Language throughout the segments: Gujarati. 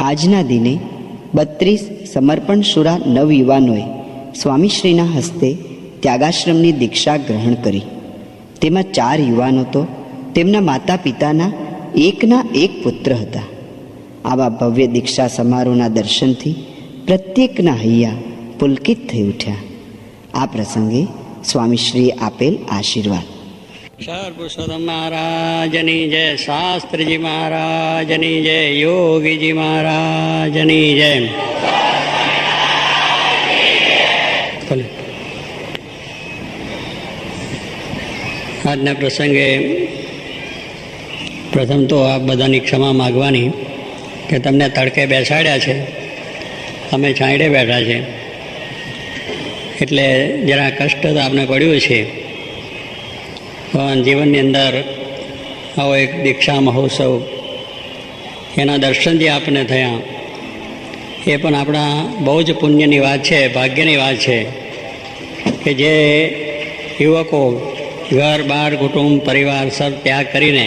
આજના દિને બત્રીસ સમર્પણ સુરા નવયુવાનોએ સ્વામીશ્રીના હસ્તે ત્યાગાશ્રમની દીક્ષા ગ્રહણ કરી. તેમાં ચાર યુવાનો તો તેમના માતા પિતાના એકના એક પુત્ર હતા. આવા ભવ્ય દીક્ષા સમારોહના દર્શનથી પ્રત્યેકના હૈયા પુલકિત થઈ ઉઠ્યા. આ પ્રસંગે સ્વામીશ્રીએ આપેલ આશીર્વાદ. પુરુષોત્તમ મહારાજની જય શાસ્ત્રીજી મહારાજની જય યોગીજી મહારાજની જય આજના પ્રસંગે પ્રથમ તો આ બધાની ક્ષમા માગવાની કે તમને તડકે બેસાડ્યા છે, અમે છાંયડે બેઠા છે. એટલે જરા કષ્ટ તો આપને પડ્યું છે. જીવનની અંદર આવો એક દીક્ષા મહોત્સવ, એના દર્શન જે આપણને થયા. એ પણ આપણા બહુ જ પુણ્યની વાત છે, ભાગ્યની વાત છે કે જે યુવકો ઘર, બાર, કુટુંબ, પરિવાર સર ત્યાગ કરીને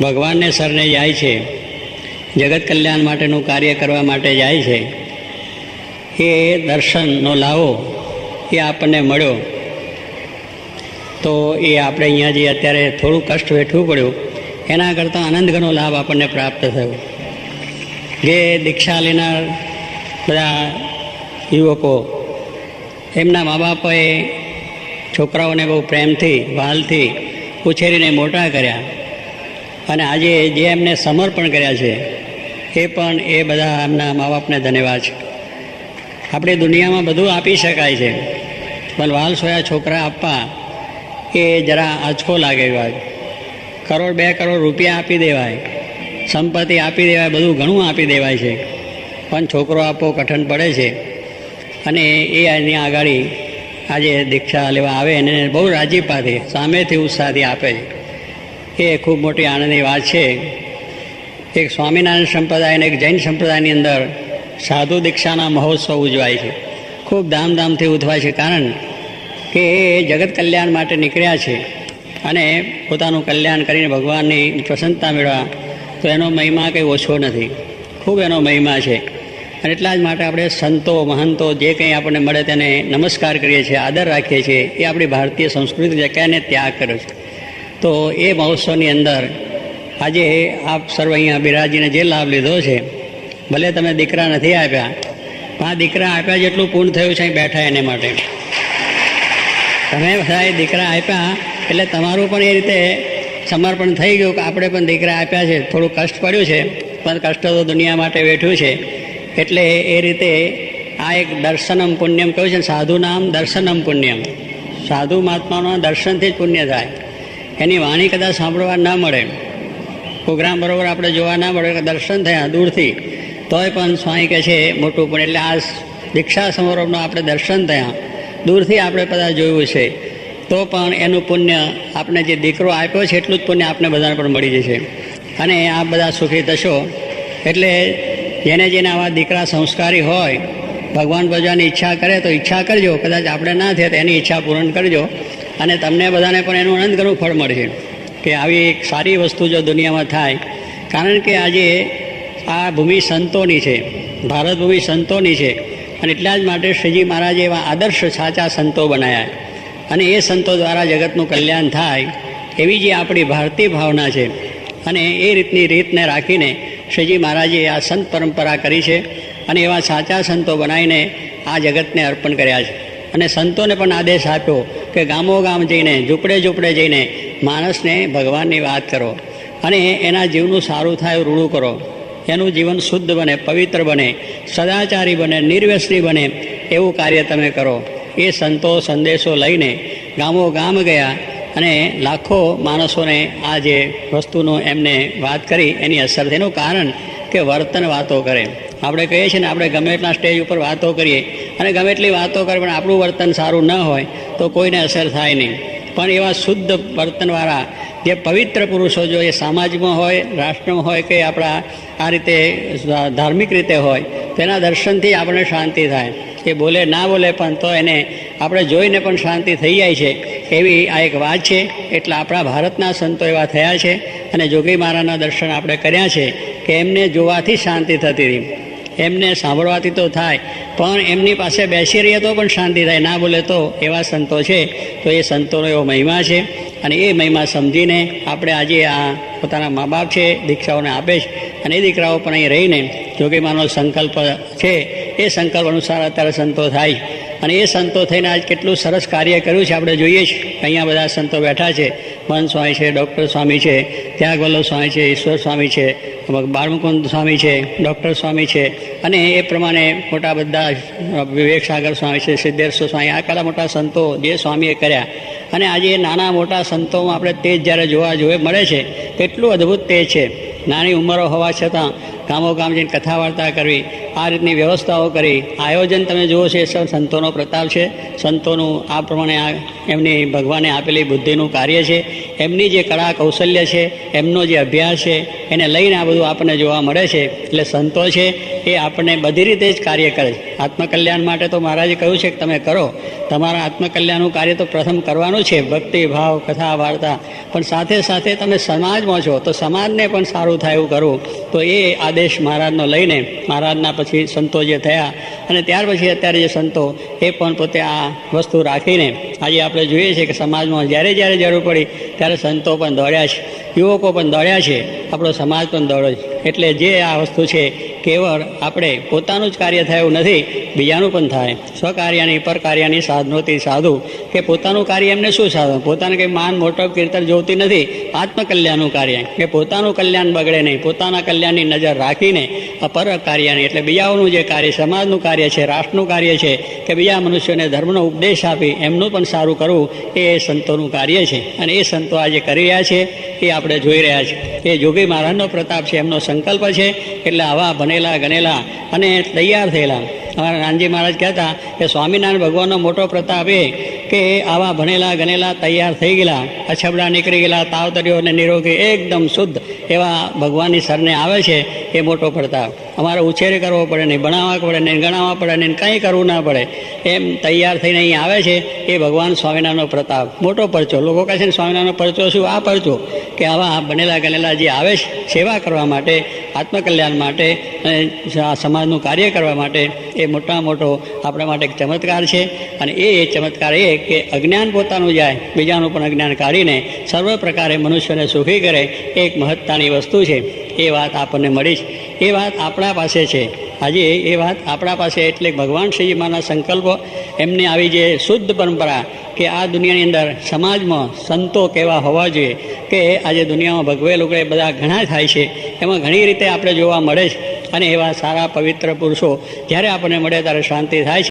ભગવાનને સરને જાય છે, જગત કલ્યાણ માટેનું કાર્ય કરવા માટે જાય છે, એ દર્શનનો લાવો એ આપણને મળ્યો. તો એ આપણે અહીંયા જે અત્યારે થોડું કષ્ટ વેઠવું પડ્યું, એના કરતાં આનંદઘનો લાભ આપણને પ્રાપ્ત થયો. જે દીક્ષા લેનાર બધા યુવકો, એમના મા બાપએ છોકરાઓને બહુ પ્રેમથી વાલથી ઉછેરીને મોટા કર્યા અને આજે જે એમને સમર્પણ કર્યા છે, એ પણ એ બધા એમના મા બાપને ધન્યવાદ છે. આપણી દુનિયામાં બધું આપી શકાય છે, પણ વાલ સોયા છોકરા આપવા એ જરા આંચકો લાગે વાત કરોડ બે કરોડ રૂપિયા આપી દેવાય. સંપત્તિ આપી દેવાય, બધું ઘણું આપી દેવાય છે. પણ છોકરો આપવો કઠણ પડે છે. અને એ એની આગળ આજે દીક્ષા લેવા આવે અને બહુ રાજીપાથી સામેથી ઉત્સાહથી આપે. છે એ ખૂબ મોટી આનંદની વાત છે. એક સ્વામિનારાયણ સંપ્રદાય અને એક જૈન સંપ્રદાયની અંદર સાધુ દીક્ષાના મહોત્સવ ઉજવાય છે. ખૂબ ધામધામથી ઉજવાય છે. કારણ કે જગત કલ્યાણ માટે નીકળ્યા છે અને પોતાનું કલ્યાણ કરીને ભગવાનની પ્રસન્નતા મેળવા, તો એનો મહિમા કંઈ ઓછો નથી. ખૂબ એનો મહિમા છે. અને એટલા જ માટે આપણે સંતો, મહંતો, જે કંઈ આપણને મળે તેને નમસ્કાર કરીએ છીએ, આદર રાખીએ છીએ, એ આપણી ભારતીય સંસ્કૃતિ જગ્યાને ત્યાગ કર્યો છે. તો એ મહોત્સવની અંદર આજે આપ સર્વ અહીંયા બિરાજીને જે લાભ લીધો છે, ભલે તમે દીકરા નથી આપ્યા, પણ આ દીકરા આપ્યા જેટલું પૂર્ણ થયું છે, અહીં બેઠા એને માટે. તમે બધા એ દીકરા આપ્યા, એટલે તમારું પણ એ રીતે સમર્પણ થઈ ગયું કે આપણે પણ દીકરા આપ્યા છે. થોડું કષ્ટ પડ્યું છે, પણ કષ્ટ તો દુનિયા માટે વેઠ્યું છે. એટલે એ રીતે આ એક દર્શનમ પુણ્યમ કહ્યું છે સાધુ નામ દર્શનમ પુણ્યમ. સાધુ મહાત્માના દર્શનથી જ પુણ્ય થાય. એની વાણી કદાચ સાંભળવા ના મળે. પ્રોગ્રામ બરોબર આપણે જોવા ના મળે દર્શન થયા દૂરથી, તોય પણ સ્વાઈ કહે છે, મોટું પણ એટલે આ દીક્ષા સમારોહનું આપણે દર્શન થયા. દૂરથી આપણે બધા જોયું છે તો પણ એનું પુણ્ય આપણે જે દીકરો આપ્યો છે, એટલું જ પુણ્ય આપણે બધાને પણ મળી જશે. અને આ બધા સુખી થશો. એટલે જેને જેને આવા દીકરા સંસ્કારી હોય, ભગવાન ભજવાની ઈચ્છા કરે તો ઈચ્છા કરજો, કદાચ આપણે ના થાય તો એની ઈચ્છા પૂર્ણ કરજો. અને તમને બધાને પણ એનું અનંત ઘણું ફળ મળશે કે આવી એક સારી વસ્તુ જો દુનિયામાં થાય. કારણ કે આજે આ ભૂમિ સંતોની છે, ભારત ભૂમિ સંતોની છે. અને એટલા જ માટે શ્રીજી મહારાજે એવા આદર્શ સાચા સંતો બનાવ્યા અને એ સંતો દ્વારા જગતનું કલ્યાણ થાય એવી જે આપણી ભારતીય ભાવના છે. અને એ રીતની રીતને રાખીને શ્રીજી મહારાજે આ સંત પરંપરા કરી છે અને એવા સાચા સંતો બનાવીને આ જગતને અર્પણ કર્યા છે. અને સંતોને પણ આદેશ આપ્યો કે ગામો ગામ જઈને, ઝૂંપડે ઝૂંપડે જઈને માણસને ભગવાનની વાત કરો અને એના જીવનું સારું થાય રૂડું કરો. એનું જીવન શુદ્ધ બને, પવિત્ર બને, સદાચારી બને, નિર્વ્યસની બને, એવું કાર્ય તમે કરો. એ સંતો સંદેશો લઈને ગામો ગામ ગયા અને લાખો માણસોને આ જે વસ્તુનો એમને વાત કરી, એની અસર તેનું કારણ કે વર્તન વાતો કરે. આપણે કહીએ છીએ ને, આપણે ગમે એટલા સ્ટેજ ઉપર વાતો કરીએ. અને ગમે એટલી વાતો કરે, પણ આપણું વર્તન સારું ન હોય, તો કોઈને અસર થાય નહીં. પણ એવા શુદ્ધ વર્તનવાળા જે પવિત્ર પુરુષો જો એ સમાજમાં હોય, રાષ્ટ્રમાં હોય કે આપણા આ રીતે ધાર્મિક રીતે હોય, તેના દર્શનથી આપણને શાંતિ થાય. એ બોલે ના બોલે પણ તો એને આપણે જોઈને પણ શાંતિ થઈ જાય છે. એવી આ એક વાત છે. એટલે આપણા ભારતના સંતો એવા થયા છે અને જોગી મહારાજના દર્શન આપણે કર્યા છે કે એમને જોવાથી શાંતિ થતી હતી એમને સાંભળવાથી તો થાય, પણ એમની પાસે બેસી રહીએ તો પણ શાંતિ થાય. ના બોલે તો એવા સંતો છે, તો એ સંતોનો એવો મહિમા છે. અને એ મહિમા સમજીને આપણે આજે આ પોતાના મા બાપ છે દીક્ષાઓને આપે છે. અને એ દીકરાઓ પણ અહીં રહીને જોગીમાનો સંકલ્પ છે, એ સંકલ્પ અનુસાર અત્યારે સંતો થાય. અને એ સંતો થઈને આજ કેટલું સરસ કાર્ય કર્યું છે. આપણે જોઈએ છીએ અહીંયા બધા સંતો બેઠા છે. મન સ્વામી છે, ડૉક્ટર સ્વામી છે ત્યાગ વલ્લભ સ્વામી છે, ઈશ્વર સ્વામી છે બાળમુકુંદ સ્વામી છે, ડૉક્ટર સ્વામી છે. અને એ પ્રમાણે મોટા બધા વિવેક સાગર સ્વામી છે, સિદ્ધેશ્વર સ્વામી, આ કલા મોટા સંતો જે સ્વામીએ કર્યા. અને આજે નાના મોટા સંતોમાં આપણે તેજ જ્યારે જોવા જોવે મળે છે કેટલું અદ્ભુત તેજ છે. નાની ઉંમરો હોવા છતાં ગામો ગામ જઈને કથા વાર્તા કરવી આ રીતની વ્યવસ્થાઓ કરી. આયોજન તમે જુઓ છો, એ સંતોનો પ્રતાપ છે. સંતોનું આ પ્રમાણે આ એમની ભગવાને આપેલી બુદ્ધિનું કાર્ય છે. એમની જે કળા કૌશલ્ય છે, એમનો જે અભ્યાસ છે, એને લઈને આ બધું આપણને જોવા મળે છે. એટલે સંતો છે, એ આપણને બધી રીતે જ કાર્ય કરે છે. આત્મકલ્યાણ માટે તો મહારાજે કહ્યું છે કે તમે કરો. તમારા આત્મકલ્યાણનું કાર્ય તો પ્રથમ કરવાનું છે. ભક્તિ, ભાવ, કથા, વાર્તા. પણ સાથે સાથે તમે સમાજમાં છો, તો સમાજને પણ સારું થાય એવું કરવું. તો એ આદેશ મહારાજનો લઈને, મહારાજના પછી સંતો જે થયા અને ત્યાર પછી અત્યારે જે સંતો, એ પણ પોતે આ વસ્તુ રાખીને આજે આપણે જોઈએ છીએ કે સમાજમાં જ્યારે જ્યારે જરૂર પડી ત્યારે સંતો પણ દોડ્યા છે, યુવકો પણ દોડ્યા છે, આપણો સમાજ પણ દોડ્યો છે. એટલે જે આ વસ્તુ છે કેવળ આપણે પોતાનું જ કાર્ય થયું નથી, બીજાનું પણ થાય. સ્વકાર્યની, પરકાર્યની સાધનોથી સાધુ. કે પોતાનું કાર્ય એમને શું સાધન? પોતાને કંઈ માન, મોટો કીર્તન જોતી નથી. આત્મકલ્યાણનું કાર્ય. કે પોતાનું કલ્યાણ બગડે નહીં. પોતાના કલ્યાણની નજર રાખીને અપર કાર્યની એટલે બીજાઓનું જે કાર્ય, સમાજનું કાર્ય છે, રાષ્ટ્રનું કાર્ય છે, કે બીજા મનુષ્યોને ધર્મનો ઉપદેશ આપી એમનું પણ સારું કરવું, એ સંતોનું કાર્ય છે. અને એ સંતો આજે કરી રહ્યા છે, એ આપણે જોઈ રહ્યા છીએ એ જોગી મહારાજનો પ્રતાપ છે, એમનો સંકલ્પ છે, એટલે આવા ભણેલા ગણેલા અને તૈયાર થયેલા. અમારા નાનજી મહારાજ કહેતા કે સ્વામિનારાયણ ભગવાનનો મોટો પ્રતાપ એ કે આવા ભણેલા, ગણેલા તૈયાર થઈ ગયેલા, અછબડા નીકળી ગયેલા, તાવતરીઓ અને નિરોગી એકદમ શુદ્ધ એવા ભગવાનની સરને આવે છે એ મોટો પ્રતાપ. અમારે ઉછેર કરવો પડે નહીં, ભણાવવા પડે નહીં, ગણાવવા પડે નહીં, કંઈ કરવું ના પડે. એમ તૈયાર થઈને અહીં આવે છે એ ભગવાન સ્વામિનારાયણનો પ્રતાપ. મોટો પરચો. લોકો કહે છે સ્વામિનારાયણનો પરચો શું? આ પરચો કે આવા બનેલા ગણેલા જે આવે છે, સેવા કરવા માટે આત્મકલ્યાણ માટે અને આ સમાજનું કાર્ય કરવા માટે એ મોટા મોટો આપણા માટે એક ચમત્કાર છે. અને એ ચમત્કાર એ કે અજ્ઞાન પોતાનું જાય, બીજાનું પણ અજ્ઞાન કાઢીને સર્વ પ્રકારે મનુષ્યને સુખી કરે એક મહત્તાની વસ્તુ છે. એ વાત આપણને મળી છે. એ વાત આપણા પાસે છે. આજે એ વાત આપણા પાસે એટલે ભગવાન શ્રીજીમાના સંકલ્પો, એમની આવી જે શુદ્ધ પરંપરા કે આ દુનિયાની અંદર સમાજમાં સંતો કેવા હોવા જોઈએ કે આજે દુનિયામાં ભગવે લોકો બધા ઘણા થાય છે, એમાં ઘણી રીતે આપણે જોવા મળે છે અને એવા સારા પવિત્ર પુરુષો જ્યારે આપણને મળે ત્યારે શાંતિ થાય છે.